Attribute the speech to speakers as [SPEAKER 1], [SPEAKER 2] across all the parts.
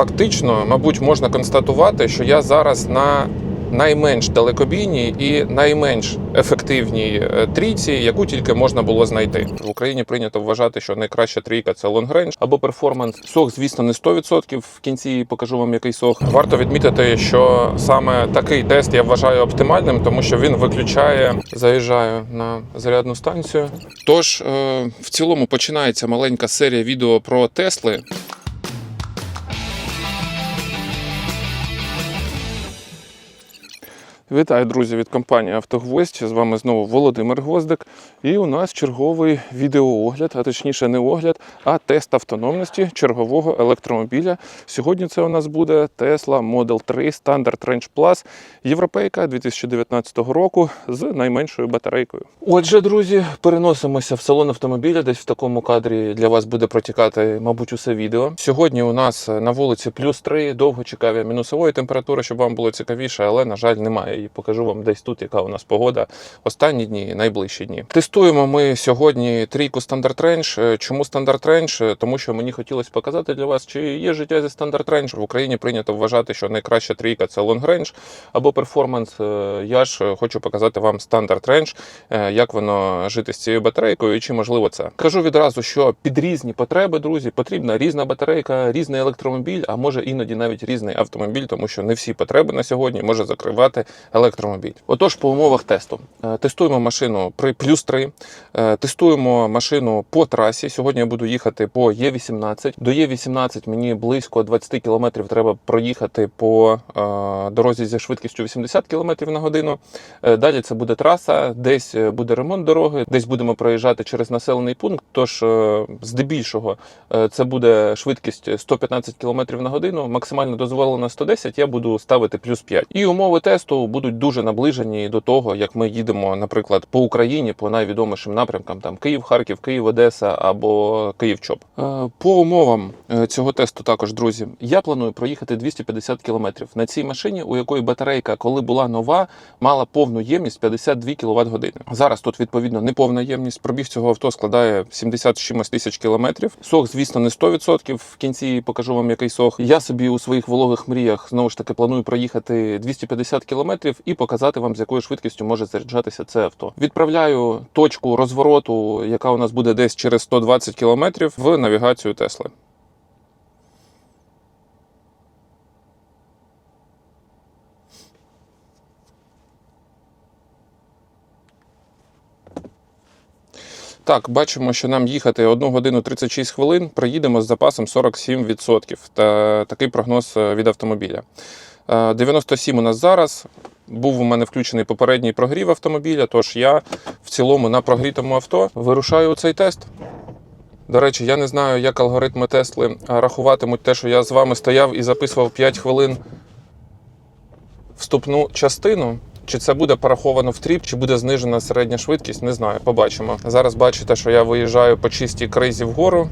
[SPEAKER 1] фактично, мабуть, можна констатувати, що я зараз на найменш далекобійній і найменш ефективній е, трійці, яку тільки можна було знайти. В Україні прийнято вважати, що найкраща трійка це лонгрейндж або перформанс. Сох, звісно, не 100%. В кінці покажу вам який сох. Варто відмітити, що саме такий тест я вважаю оптимальним, тому що він виключає. Заїжджаю на зарядну станцію. Тож е, в цілому починається маленька серія відео про Тесли. Вітаю, друзі, від компанії Автогвоздь. З вами знову Володимир Гвоздик. І у нас черговий відеоогляд, а точніше не огляд, а тест автономності чергового електромобіля. Сьогодні це у нас буде Tesla Model 3 Standard Range Plus Європейка 2019 року з найменшою батарейкою. Отже, друзі, переносимося в салон автомобіля. Десь в такому кадрі для вас буде протікати, мабуть, усе відео. Сьогодні у нас на вулиці плюс 3, довго чекає мінусової температури, щоб вам було цікавіше, але, на жаль, немає. І покажу вам десь тут, яка у нас погода останні дні найближчі дні. Тестуємо ми сьогодні трійку Range. Е, Чому Range? Е, Тому що мені хотілося показати для вас, чи є життя зі Standard Range. В Україні прийнято вважати, що найкраща трійка це Long Range або. Е, Я ж е, хочу показати вам Range, е, як воно жити з цією батарейкою і чи можливо це. Кажу відразу, що під різні потреби, друзі, потрібна різна батарейка, різний електромобіль, а може іноді навіть різний автомобіль, тому що не всі потреби на сьогодні може закривати електромобіль. Отож, по умовах тесту Е, тестуємо машину при плюс 3, Е, тестуємо машину по трасі. Сьогодні я буду їхати по Є18. До Є18 мені близько 20 км треба проїхати по е, дорозі зі швидкістю 80 км на годину. Далі це буде траса, десь буде ремонт дороги, десь будемо проїжджати через населений пункт. Тож, здебільшого, це буде швидкість 115 км на годину. Максимально дозволено 110, я буду ставити плюс 5. І умови тесту будуть дуже наближені до того, як ми їдемо, наприклад, по Україні, по найвідомішим напрямкам, там Київ, Харків, Київ, Одеса або Київ Чоп. Е, По умовам е, цього тесту також, друзі, я планую проїхати 250 км на цій машині, у якої батарейка, коли була нова, мала повну ємність 52 кВт години. Зараз тут відповідно не повна ємність. Пробіг цього авто складає 70 чимось тисяч кілометрів. Сох, звісно, не 100%. В кінці покажу вам який сох. Я собі у своїх вологих мріях знову ж таки планую проїхати 250 кілометрів і показати вам, з якою швидкістю може заряджатися це авто. Відправляю точку розвороту, яка у нас буде десь через 120 кілометрів, в навігацію Тесли. Так, бачимо, що нам їхати 1 годину 36 хвилин, приїдемо з запасом 47%. Та такий прогноз е, від автомобіля. Е, 97 у нас зараз. Був у мене включений попередній прогрів автомобіля, тож я в цілому на прогрітому авто вирушаю у цей тест. До речі, я не знаю, як алгоритми Тесли рахуватимуть те, що я з вами стояв і записував 5 хвилин вступну частину. Чи це буде пораховано в тріп, чи буде знижена середня швидкість, не знаю. Побачимо. Зараз бачите, що я виїжджаю по чистій кризі вгору.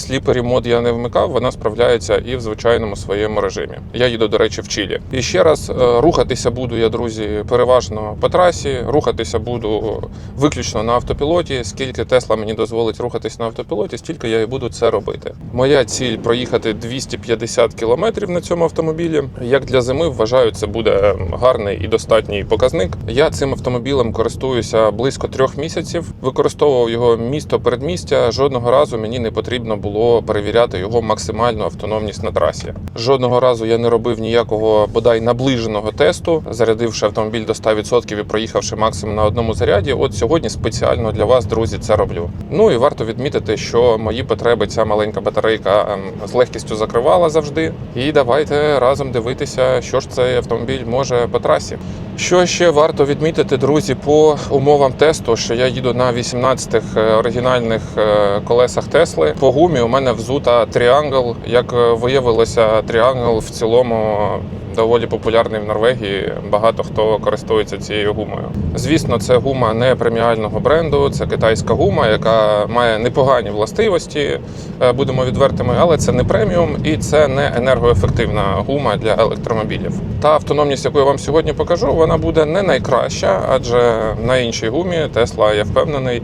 [SPEAKER 1] Сліпері мод я не вмикав, вона справляється і в звичайному своєму режимі. Я їду, до речі, в Чилі. І ще раз е, рухатися буду я, друзі, переважно по трасі. Рухатися буду виключно на автопілоті. Скільки Тесла мені дозволить рухатись на автопілоті, стільки я і буду це робити. Моя ціль проїхати 250 кілометрів на цьому автомобілі. Як для зими, вважаю, це буде гарний і достатній показник. Я цим автомобілем користуюся близько трьох місяців. Використовував його місто передмістя. Жодного разу мені не потрібно було перевіряти його максимальну автономність на трасі. Жодного разу я не робив ніякого бодай наближеного тесту, зарядивши автомобіль до 100% і проїхавши максимум на одному заряді. От сьогодні спеціально для вас, друзі, це роблю. Ну і варто відмітити, що мої потреби ця маленька батарейка ем, з легкістю закривала завжди. І давайте разом дивитися, що ж цей автомобіль може по трасі. Що ще варто відмітити, друзі, по умовам тесту, що я їду на 18-х е, оригінальних е, колесах Тесли. По гумі у мене взута Triangle. Як е, виявилося, Triangle в цілому доволі популярний в Норвегії. Багато хто користується цією гумою. Звісно, це гума не преміального бренду, це китайська гума, яка має непогані властивості, е, будемо відвертими, але це не преміум і це не енергоефективна гума для електромобілів. Та автономність, яку я вам сьогодні покажу, вона буде не найкраща, адже на іншій гумі Тесла, я впевнений,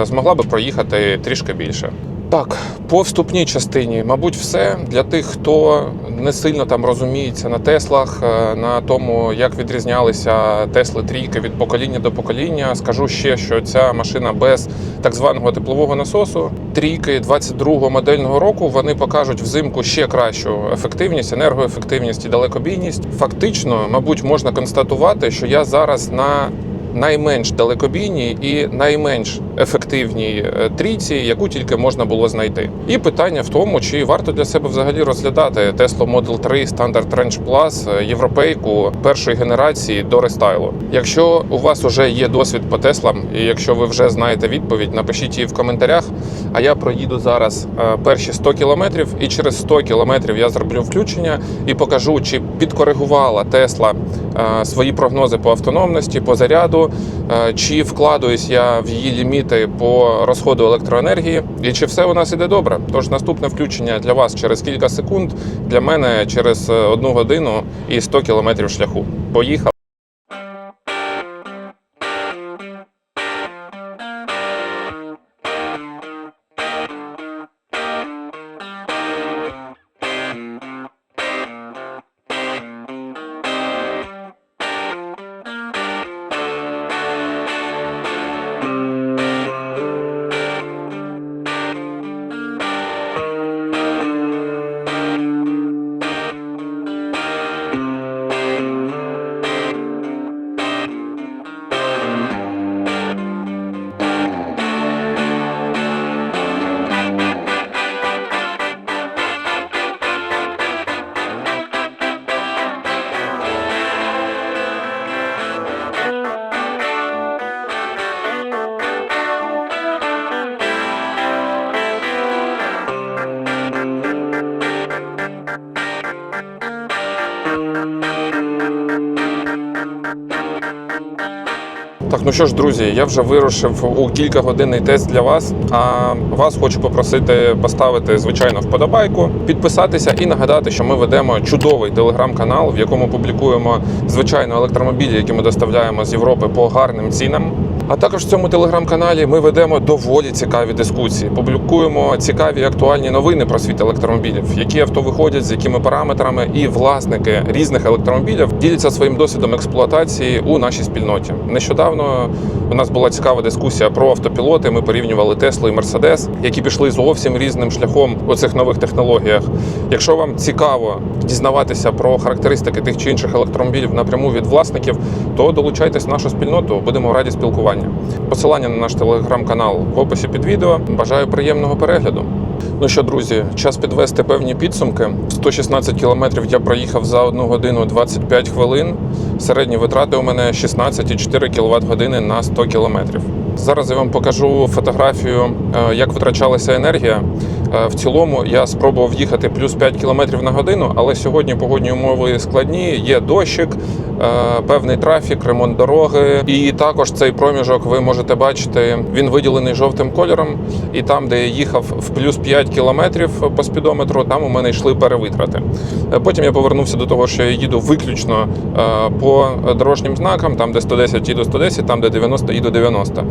[SPEAKER 1] е, змогла би проїхати трішки більше. Так, по вступній частині, мабуть, все для тих, хто не сильно там розуміється на Теслах, е, на тому, як відрізнялися Тесли трійки від покоління до покоління. Скажу ще, що ця машина без так званого теплового насосу. Трійки 22-го модельного року вони покажуть взимку ще кращу ефективність, енергоефективність і далекобійність. Фактично, мабуть, можна констатувати, що я зараз на найменш далекобійній і найменш ефективній е, трійці, яку тільки можна було знайти. І питання в тому, чи варто для себе взагалі розглядати Tesla Model 3 Standard Range Plus е, європейку першої генерації до рестайлу. Якщо у вас вже є досвід по Теслам, і якщо ви вже знаєте відповідь, напишіть її в коментарях. А я проїду зараз е, перші 100 кілометрів, і через 100 кілометрів я зроблю включення і покажу, чи підкоригувала Тесла свої прогнози по автономності, по заряду, е, чи вкладуюсь я в її ліміти по розходу електроенергії, і чи все у нас іде добре. Тож наступне включення для вас через кілька секунд, для мене через е, одну годину і 100 кілометрів шляху. Поїхали! Ну що ж, друзі, я вже вирушив у кілька годинний тест для вас. А вас хочу попросити поставити звичайно вподобайку, підписатися і нагадати, що ми ведемо чудовий телеграм-канал, в якому публікуємо звичайно електромобілі, які ми доставляємо з Європи по гарним цінам. А також в цьому телеграм-каналі ми ведемо доволі цікаві дискусії. Публікуємо цікаві актуальні новини про світ електромобілів, які авто виходять, з якими параметрами, і власники різних електромобілів діляться своїм досвідом експлуатації у нашій спільноті. Нещодавно у нас була цікава дискусія про автопілоти. Ми порівнювали Теслу і Мерседес, які пішли зовсім різним шляхом у цих нових технологіях. Якщо вам цікаво дізнаватися про характеристики тих чи інших електромобілів напряму від власників, то долучайтесь в нашу спільноту. Будемо раді спілкування. Посилання на наш телеграм-канал в описі під відео. Бажаю приємного перегляду. Ну що, друзі, час підвести певні підсумки. 116 кілометрів я проїхав за 1 годину 25 хвилин. Середні витрати у мене 16,4 кВт години на 100 кілометрів. Зараз я вам покажу фотографію, е, як витрачалася енергія. Е, В цілому я спробував їхати плюс 5 км на годину, але сьогодні погодні умови складні. Є дощик, певний трафік, ремонт дороги. І також цей проміжок ви можете бачити. Він виділений жовтим кольором. І там, де я їхав в плюс 5 кілометрів по спідометру, там у мене йшли перевитрати. Е, Потім я повернувся до того, що я їду виключно е, по дорожнім знакам, там де 110 їду 110, там де 90 їду 90.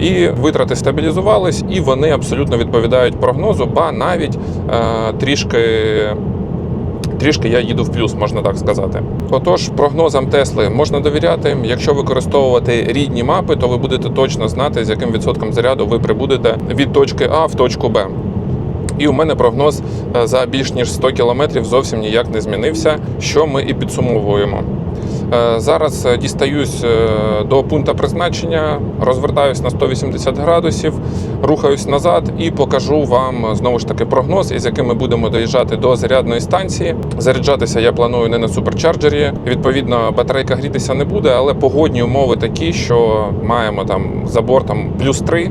[SPEAKER 1] І витрати стабілізувались, і вони абсолютно відповідають прогнозу, ба навіть е, трішки. Трішки я їду в плюс, можна так сказати. Отож, прогнозам Тесли можна довіряти. Якщо використовувати рідні мапи, то ви будете точно знати, з яким відсотком заряду ви прибудете від точки А в точку Б. І у мене прогноз е, за більш ніж 100 кілометрів зовсім ніяк не змінився, що ми і підсумовуємо. Е, Зараз е, дістаюсь е, до пункту призначення, розвертаюсь на 180 градусів, рухаюсь назад і покажу вам знову ж таки прогноз, із яким ми будемо доїжджати до зарядної станції. Заряджатися я планую не на суперчарджері. Відповідно, батарейка грітися не буде, але погодні умови такі, що маємо там за бортом плюс 3.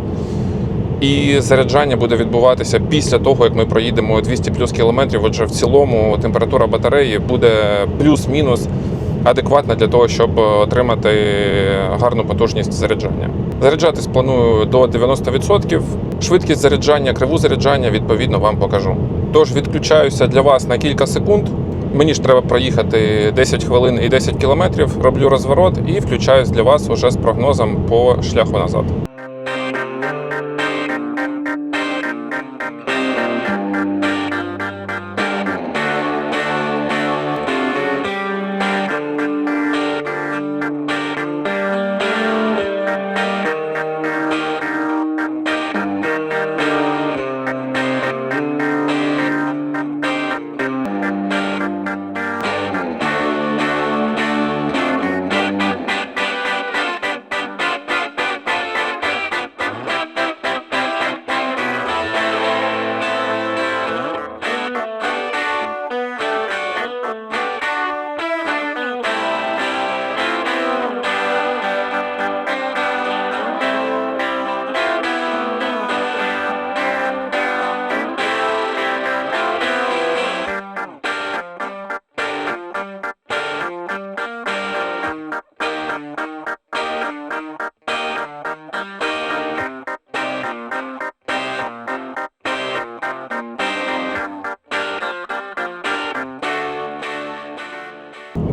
[SPEAKER 1] І заряджання буде відбуватися після того, як ми проїдемо 200 плюс кілометрів. Отже, в цілому температура батареї буде плюс-мінус адекватна для того, щоб отримати гарну потужність заряджання. Заряджатись планую до 90%. Швидкість заряджання, криву заряджання відповідно вам покажу. Тож відключаюся для вас на кілька секунд. Мені ж треба проїхати 10 хвилин і 10 кілометрів. Роблю розворот і включаюсь для вас уже з прогнозом по шляху назад.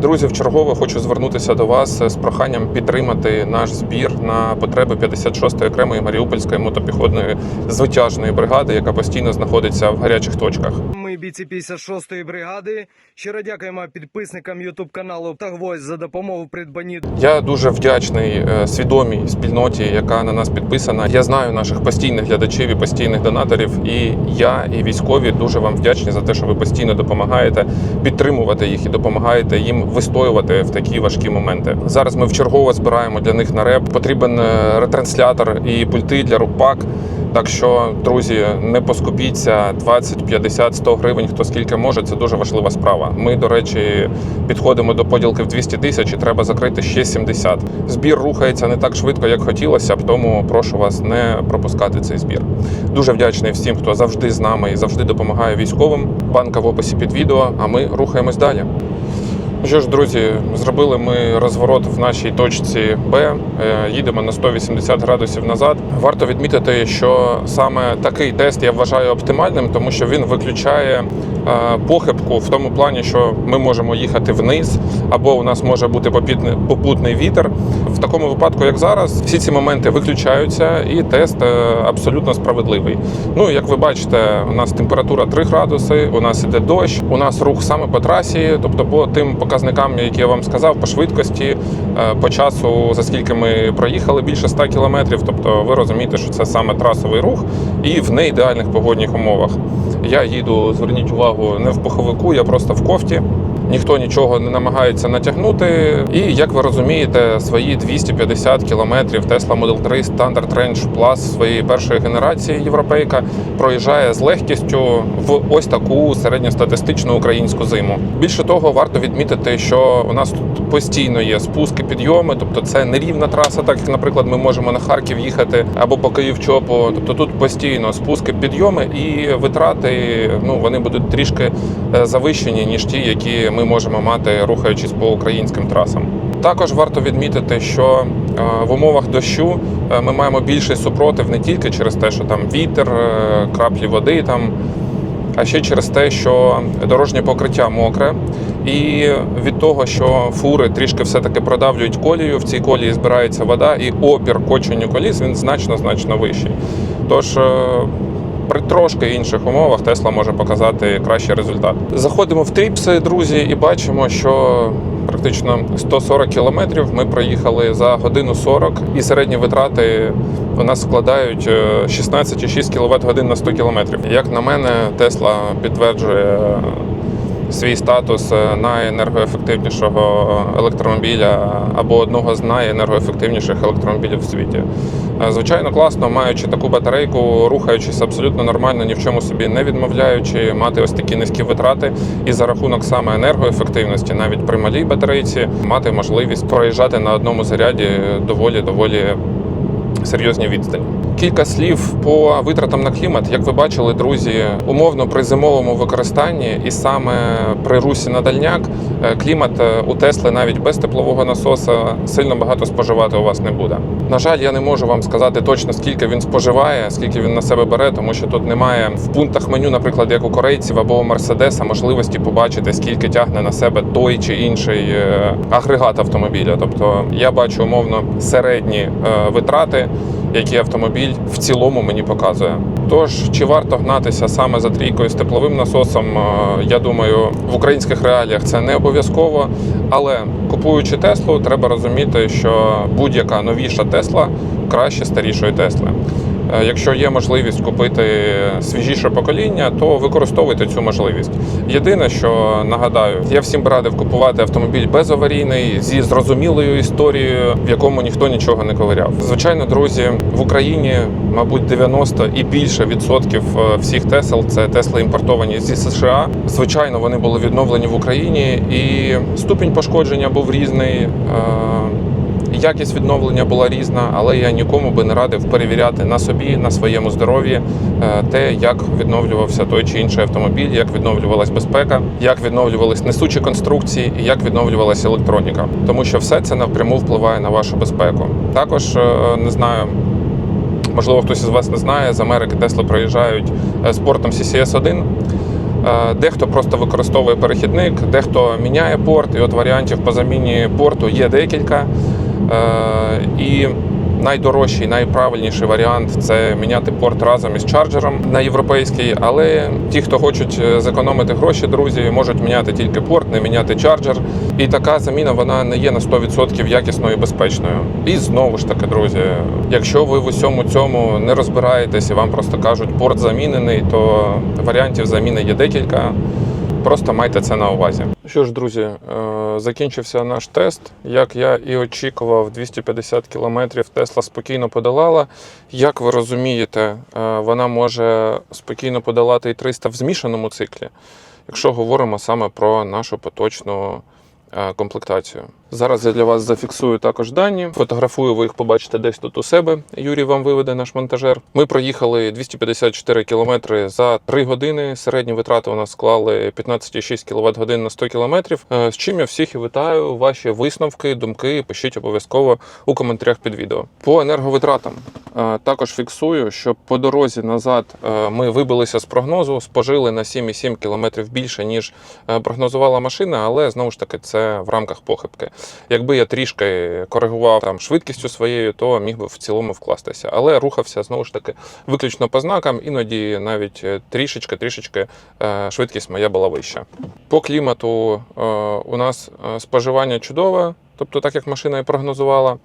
[SPEAKER 1] Друзі, в чергове хочу звернутися до вас з проханням підтримати наш збір на потреби 56-ї окремої Маріупольської мотопіхотної звитяжної бригади, яка постійно знаходиться в гарячих точках.
[SPEAKER 2] Ми бійці 56-ї бригади. Щиро дякуємо підписникам Ютуб каналу та Гвоздь за допомогу придбанні
[SPEAKER 1] Я дуже вдячний е, свідомій спільноті, яка на нас підписана. Я знаю наших постійних глядачів і постійних донаторів. І я, і військові дуже вам вдячні за те, що ви постійно допомагаєте підтримувати їх і допомагаєте їм вистоювати в такі важкі моменти. Зараз ми вчергово збираємо для них на реп. Потрібен е, ретранслятор і пульти для рупак. Так що, друзі, не поскупіться 20, 50, 100 гривень, хто скільки може. Це дуже важлива справа. Ми, до речі, підходимо до поділки в 200 тисяч і треба закрити ще 70. Збір рухається не так швидко, як хотілося б, тому прошу вас не пропускати цей збір. Дуже вдячний всім, хто завжди з нами і завжди допомагає військовим. Банка в описі під відео. А ми рухаємось далі. Що ж, друзі, зробили ми розворот в нашій точці Б. Е, Їдемо на 180 градусів назад. Варто відмітити, що саме такий тест я вважаю оптимальним, тому що він виключає похибку в тому плані, що ми можемо їхати вниз, або у нас може бути попутний вітер. В такому випадку, як зараз, всі ці моменти виключаються, і тест е, абсолютно справедливий. Ну, як ви бачите, у нас температура 3 градуси, у нас іде дощ, у нас рух саме по трасі, тобто по тим показникам, які я вам сказав, по швидкості, е, по часу, за скільки ми проїхали більше 100 кілометрів. Тобто, ви розумієте, що це саме трасовий рух і в неідеальних погодних умовах. Я їду, зверніть увагу, не в пуховику, я просто в кофті. Ніхто нічого не намагається натягнути. І як ви розумієте, свої 250 кілометрів Tesla Model 3 Standard Range Plus своєї першої генерації європейка проїжджає з легкістю в ось таку середньостатистичну українську зиму. Більше того, варто відмітити, що у нас тут постійно є спуски, підйоми, тобто це не рівна траса, так як, наприклад, ми можемо на Харків їхати або по Київчопу. Тобто тут постійно спуски, підйоми і витрати ну вони будуть трішки е, завищені ніж ті, які ми можемо мати, рухаючись по українським трасам. Також варто відмітити, що е, в умовах дощу е, ми маємо більший супротив не тільки через те, що там вітер, е, краплі води там. А ще через те, що дорожнє покриття мокре, і від того, що фури трішки все-таки продавлюють колію, в цій колії збирається вода, і опір коченню коліс він значно значно вищий. Тож при трошки інших умовах Тесла може показати кращий результат. Заходимо в тріпси, друзі, і бачимо, що практично 140 кілометрів ми проїхали за годину 40, і середні витрати у нас складають е, 16,6 кВт годин на 100 кілометрів. Як на мене, Тесла підтверджує свій статус е, найенергоефективнішого електромобіля або одного з найенергоефективніших електромобілів в світі. Е, Звичайно, класно, маючи таку батарейку, рухаючись абсолютно нормально, ні в чому собі не відмовляючи, мати ось такі низькі витрати, і за рахунок саме енергоефективності, навіть при малій батарейці, мати можливість проїжджати на одному заряді доволі доволі серйозні відстані. Кілька слів по витратам на клімат. Як ви бачили, друзі, умовно при зимовому використанні і саме при русі на дальняк е, клімат е, у Тесли навіть без теплового насоса сильно багато споживати у вас не буде. На жаль, я не можу вам сказати точно скільки він споживає, скільки він на себе бере, тому що тут немає в пунктах меню, наприклад, як у корейців або у Мерседеса, можливості побачити, скільки тягне на себе той чи інший е, агрегат автомобіля. Тобто я бачу умовно середні витрати які автомобіль в цілому мені показує. Тож, чи варто гнатися саме за трійкою з тепловим насосом? Е, Я думаю, в українських реаліях це не обов'язково. Але купуючи Теслу, треба розуміти, що будь-яка новіша Тесла краще старішої Тесли. Е, Якщо є можливість купити свіжіше покоління, то використовуйте цю можливість. Єдине, що нагадаю, я всім радив купувати автомобіль безаварійний зі зрозумілою історією, в якому ніхто нічого не ковиряв. Звичайно, друзі, в Україні, мабуть, 90 і більше відсотків е, всіх Тесел це Тесли імпортовані зі США. Звичайно, вони були відновлені в Україні, і ступінь пошкодження був різний. Е, Якість відновлення була різна, але я нікому би не радив перевіряти на собі, на своєму здоров'ї е, те, як відновлювався той чи інший автомобіль, як відновлювалась безпека, як відновлювались несучі конструкції і як відновлювалася електроніка, тому що все це напряму впливає на вашу безпеку. Також е, не знаю. Можливо, хтось із вас не знає, з Америки Тесли проїжджають е, з портом CCS 1 Е, Дехто просто використовує перехідник, дехто міняє порт, і от варіантів по заміні порту є декілька. Е, І найдорожчий, найправильніший варіант це міняти порт разом із чарджером на європейський. Але ті, хто хочуть е, зекономити гроші, друзі, можуть міняти тільки порт, не міняти чарджер. І така заміна вона не є на 100% якісною і безпечною. І знову ж таки, друзі, якщо ви в усьому цьому не розбираєтесь і вам просто кажуть, порт замінений, то варіантів заміни є декілька. Просто майте це на увазі. Що ж, друзі, е, закінчився наш тест. Як я і очікував, 250 кілометрів Тесла спокійно подолала. Як ви розумієте, е, вона може спокійно подолати і 300 в змішаному циклі, якщо говоримо саме про нашу поточну е, комплектацію. Зараз я для вас зафіксую також дані. Фотографую, ви їх побачите десь тут у себе. Юрій вам виведе наш монтажер. Ми проїхали 254 кілометри за 3 години. Середні витрати у нас склали 15,6 кВт годин на 100 кілометрів. Е, З чим я всіх і вітаю. Ваші висновки, думки пишіть обов'язково у коментарях під відео. По енерговитратам е, також фіксую, що по дорозі назад е, ми вибилися з прогнозу, спожили на 7,7 км більше ніж прогнозувала машина, але знову ж таки це в рамках похибки. Якби я трішки коригував там швидкістю своєю, то міг би в цілому вкластися. Але рухався знову ж таки виключно по знакам, іноді навіть е, трішечки, трішечки е, швидкість моя була вища. По клімату е, у нас е, споживання чудове, тобто так як машина і прогнозувала.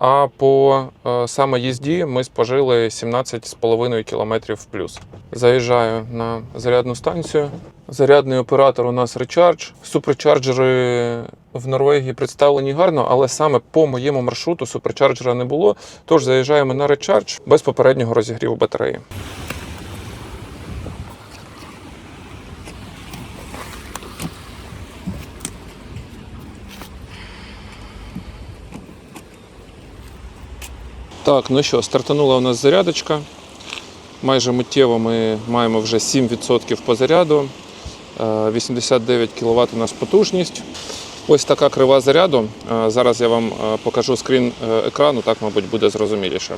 [SPEAKER 1] А по е, саме їзді ми спожили 17,5 км плюс. Заїжджаю на зарядну станцію. Зарядний оператор у нас Recharge. Суперчарджери в Норвегії представлені гарно, але саме по моєму маршруту суперчарджера не було. Тож заїжджаємо на Recharge без попереднього розігріву батареї. Так, ну що, стартанула у нас зарядочка. Майже миттєво ми маємо вже 7% по заряду. Е, 89 кВт у нас потужність. Ось така крива заряду. Е, Зараз я вам е, покажу скрін е, екрану, так, мабуть, буде зрозуміліше.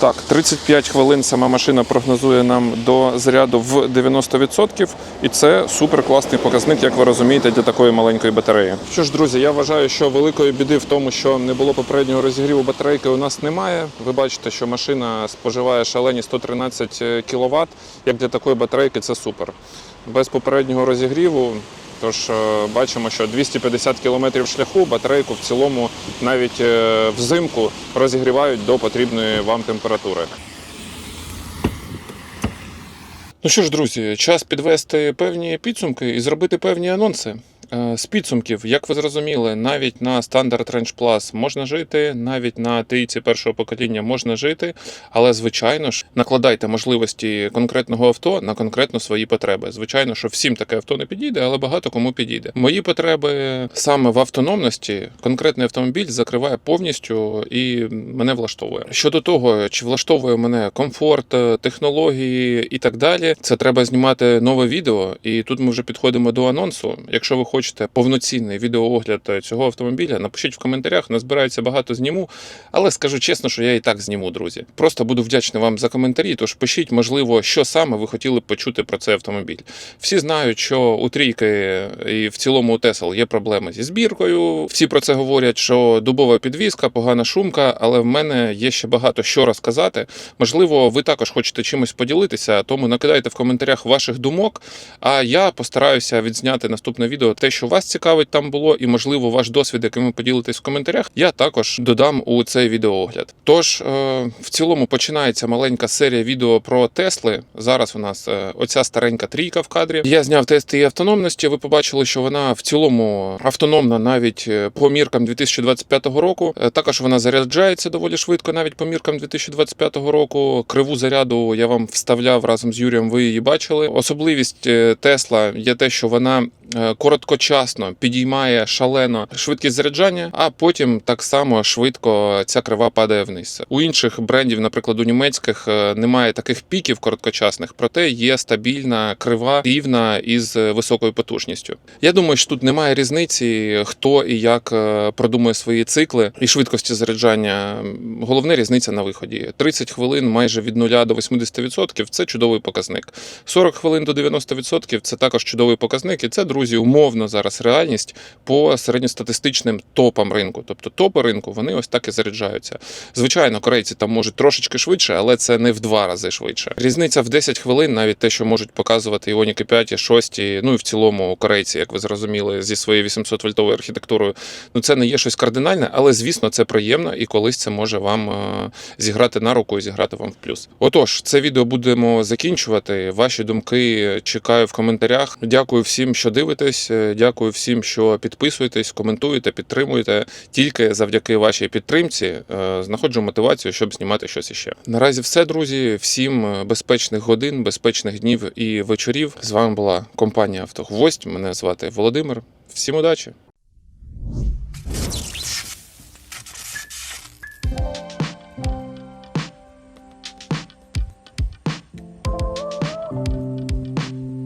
[SPEAKER 1] Так, 35 хвилин сама машина прогнозує нам до заряду в 90%, і це супер класний показник, як ви розумієте, для такої маленької батареї. Що ж, друзі, я вважаю, що великої біди в тому, що не було попереднього розігріву батарейки, у нас немає. Ви бачите, що машина споживає шалені 113 кВт. Як для такої батарейки, це супер. Без попереднього розігріву. Тож е, бачимо, що 250 км шляху батарейку в цілому навіть е, взимку розігрівають до потрібної вам температури. Ну що ж, друзі, час підвести певні підсумки і зробити певні анонси. Е, З підсумків, як ви зрозуміли, навіть на стандарт Range Plus можна жити, навіть на трійці першого покоління можна жити, але звичайно ж накладайте можливості конкретного авто на конкретно свої потреби. Звичайно, що всім таке авто не підійде, але багато кому підійде. Мої потреби саме в автономності, конкретний автомобіль закриває повністю і мене влаштовує. Щодо того, чи влаштовує мене комфорт, е, технології і так далі, це треба знімати нове відео. І тут ми вже підходимо до анонсу. Якщо ви хочете повноцінний відеоогляд цього автомобіля, напишіть в коментарях. Назбирається багато зніму, але скажу чесно, що я і так зніму, друзі. Просто буду вдячний вам за коментарі. Тож пишіть, можливо, що саме ви хотіли почути про цей автомобіль. Всі знають, що у трійки і в цілому у Тесл є проблеми зі збіркою. Всі про це говорять, що дубова підвізка, погана шумка, але в мене є ще багато що розказати. Можливо, ви також хочете чимось поділитися, тому накидайте в коментарях ваших думок. А я постараюся відзняти наступне відео те, що вас цікавить там було, і можливо ваш досвід, яким ви поділитесь в коментарях, я також додам у цей відеоогляд. Тож е, в цілому починається маленька серія відео про Тесли. Зараз у нас е, оця старенька трійка в кадрі. Я зняв тести її автономності. Ви побачили, що вона в цілому автономна навіть е, по міркам 2025 року. Також вона заряджається доволі швидко, навіть по міркам 2025 року. Криву заряду я вам вставляв разом з Юрієм. Ви її бачили. Особливість Тесла є те, що вона е, короткочасно підіймає шалено швидкість заряджання, а потім так само швидко ця крива падає вниз. У інших брендів, наприклад, у німецьких, е, немає таких піків короткочасних, проте є стабільна крива рівна із високою потужністю. Я думаю, що тут немає різниці, хто і як е, продумує свої цикли і швидкості заряджання. Головна різниця на виході. 30 хвилин майже від 0 до 80% – це чудовий показник. 40 хвилин до 90% – це також чудовий показник. І це, друзі, умовно зараз реальність по середньостатистичним топам ринку. Тобто топи ринку вони ось так і заряджаються. Звичайно, корейці там можуть трошечки швидше, але це не в два рази швидше. Різниця в 10 хвилин, навіть те, що можуть показувати іоніки 5, 6, ну і в цілому корейці, як ви зрозуміли, зі своєю 800 вольтовою архітектурою. Ну це не є щось кардинальне, але звісно, це приємно і колись це може вам е, зіграти на руку і зіграти вам в плюс. Отож, це відео будемо закінчувати. Ваші думки чекаю в коментарях. Дякую всім, що дивитесь. Дякую всім, що підписуєтесь, коментуєте, підтримуєте. Тільки завдяки вашій підтримці е, знаходжу мотивацію, щоб знімати щось іще. Наразі все, друзі. Всім е, безпечних годин, безпечних днів і вечорів. З вами була компанія Автогвоздь. Мене звати Володимир. Всім удачі!